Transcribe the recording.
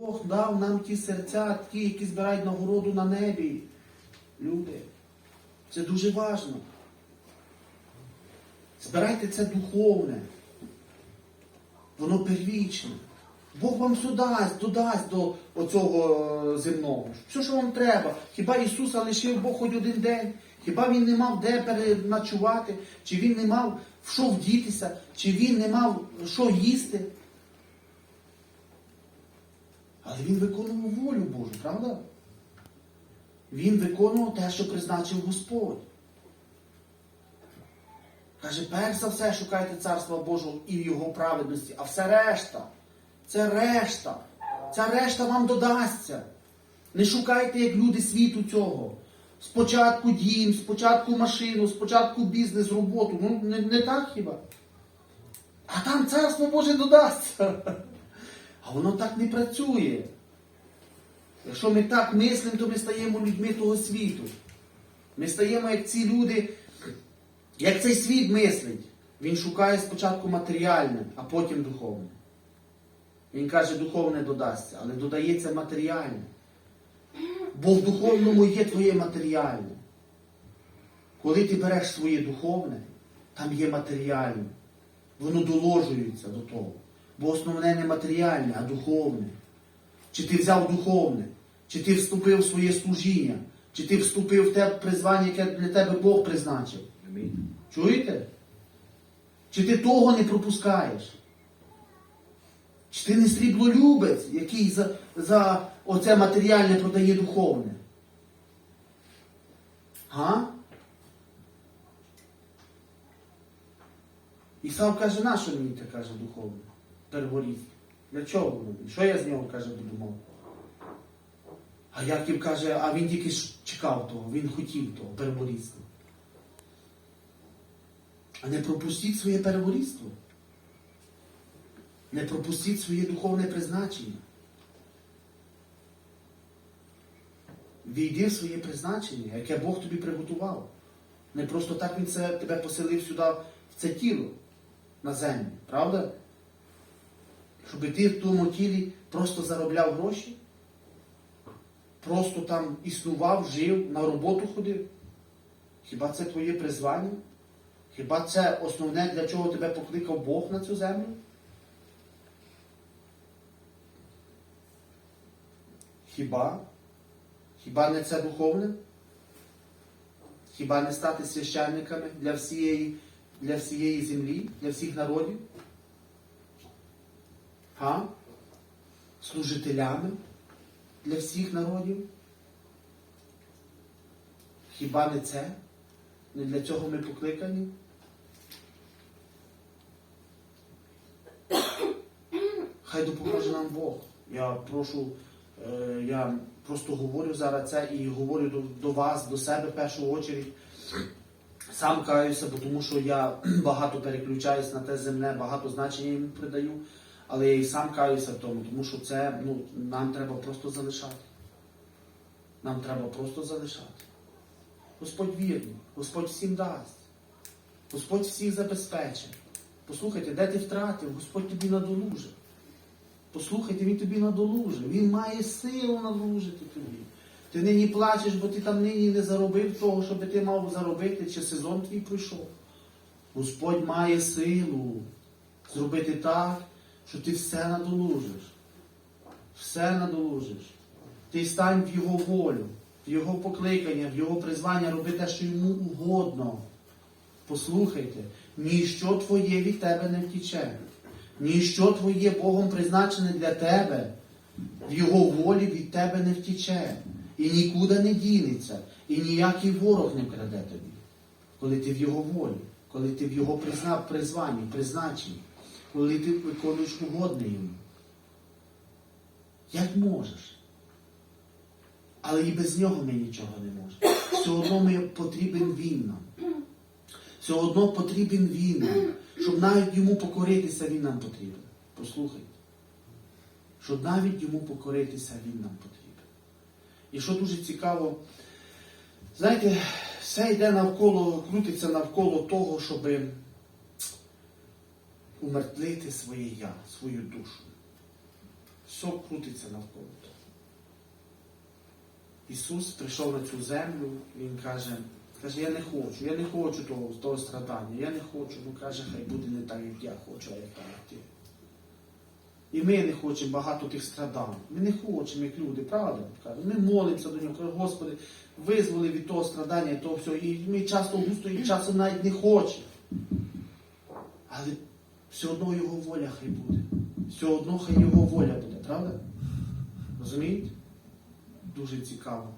Бог дав нам ті серця, ті, які збирають нагороду на небі. Люди, це дуже важливо. Збирайте це духовне. Воно первічне. Бог вам все дасть, додасть до оцього е, земного. Все, що вам треба. Хіба Ісуса лишив Бог хоч один день? Хіба Він не мав де переночувати? Чи Він не мав в що вдітися? Чи Він не мав що їсти? Але він виконував волю Божу, правда? Він виконував те, що призначив Господь. Каже, перш за все шукайте царства Божого і Його праведності, а все решта. Це решта. Ця решта вам додасться. Не шукайте, як люди світу цього. Спочатку дім, спочатку машину, спочатку бізнес, роботу. Ну, не, не так хіба? А там царство Боже додасться. А воно так не працює. Якщо ми так мислимо, то ми стаємо людьми того світу. Ми стаємо як ці люди, як цей світ мислить. Він шукає спочатку матеріальне, а потім духовне. Він каже, духовне додасться, але додається матеріальне. Бо в духовному є твоє матеріальне. Коли ти береш своє духовне, там є матеріальне. Воно доложується до того. Бо основне не матеріальне, а духовне. Чи ти взяв духовне, чи ти вступив в своє служіння, чи ти вступив в те призвання, яке для тебе Бог призначив. Чуєте? Чи ти того не пропускаєш? Чи ти не сріблолюбець, який за, за оце матеріальне продає духовне? Га? Ісав каже, на що мені те каже духовне? Перворіст. Для чого воно? Що я з нього каже буду мов? А Яків каже, а він тільки чекав того, він хотів того перворідства. А не пропустіть своє перворідство. Не пропустіть своє духовне призначення. Війди в своє призначення, яке Бог тобі приготував. Не просто так Він це, тебе поселив сюди, в це тіло, на землю. Правда? Щоб ти в тому тілі просто заробляв гроші, просто там існував, жив, на роботу ходив. Хіба це твоє призвання? Хіба це основне, для чого тебе покликав Бог на цю землю? Хіба? Хіба не це духовне? Хіба не стати священниками для всієї, для всієї землі, для всіх народів? Га? Служителями для всіх народів? Хіба не це? Не для цього ми покликані? Хай допоможе нам Бог. Я прошу, е, я просто говорю зараз це і говорю до, до вас, до себе в першу очередь. Сам каюся, бо тому що я багато переключаюсь на те земне, багато значення йому придаю, але я і сам каюся в тому, тому що це ну, нам треба просто залишати. Нам треба просто залишати. Господь вірний, Господь всім дасть. Господь всіх забезпечить. Послухайте, де ти втратив, Господь тобі надолужив. Послухайте, Він тобі надолужив. Він має силу надолужити тобі. Ти нині плачеш, бо ти там нині не заробив того, щоб ти мав заробити, чи сезон твій пройшов. Господь має силу зробити так, що ти все надолужиш. Все надолужиш. Ти стань в Його волю, в Його покликання, в Його призвання, роби те, що йому угодно. Послухайте, ніщо твоє від тебе не втіче. Ніщо твоє Богом призначене для тебе, в Його волі від тебе не втіче. І нікуди не дінеться, і ніякий ворог не краде тобі, коли ти в Його волі, коли ти в Його призна... призванні, призначенні, коли ти виконуєш угодне йому. Як можеш? Але і без нього ми нічого не можемо. Все одно ми потрібен він нам. Все одно потрібен він нам. Щоб навіть йому покоритися, він нам потрібен. Послухайте. Щоб навіть йому покоритися, він нам потрібен. І що дуже цікаво, знаєте, все йде навколо, крутиться навколо того, щоб умертвити своє я, свою душу. все крутиться навколо того. Ісус прийшов на цю землю, Він каже, каже, я не хочу, я не хочу того, того страдання, я не хочу. Ну каже, хай буде не так, як я хочу, а як так, як ти. І ми не хочемо багато тих страдань. Ми не хочемо, як люди, правда? Ми молимося до нього, Господи, визволи від того страдання і того всього. І ми часто густо і часом навіть не хочемо. Але все одно його воля хай буде. Все одно хай його воля буде, правда? Розумієте? Дуже цікаво.